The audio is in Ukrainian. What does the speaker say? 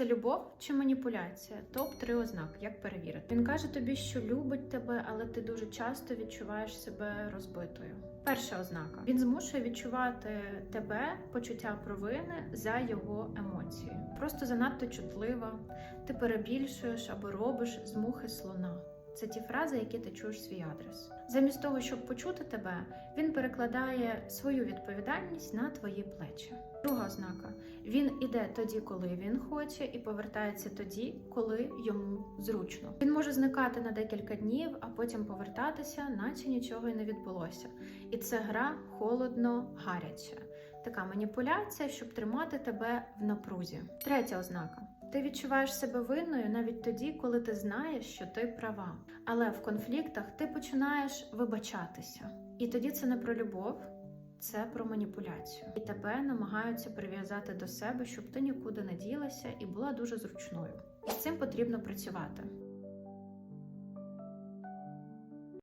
Це любов чи маніпуляція? Топ три ознак, як перевірити. Він каже тобі, що любить тебе, але ти дуже часто відчуваєш себе розбитою. Перша ознака: він змушує відчувати тебе почуття провини за його емоції. Просто занадто чутлива, ти перебільшуєш або робиш з мухи слона. Це ті фрази, які ти чуєш свій адрес. Замість того, щоб почути тебе, він перекладає свою відповідальність на твої плечі. Друга ознака: він іде тоді, коли він хоче, і повертається тоді, коли йому зручно. Він може зникати на декілька днів, а потім повертатися, наче нічого й не відбулося. І це гра холодно гаряча. Така маніпуляція, щоб тримати тебе в напрузі. Третя ознака. Ти відчуваєш себе винною навіть тоді, коли ти знаєш, що ти права. Але в конфліктах ти починаєш вибачатися. І тоді це не про любов, це про маніпуляцію. І тебе намагаються прив'язати до себе, щоб ти нікуди не ділася і була дуже зручною. І з цим потрібно працювати.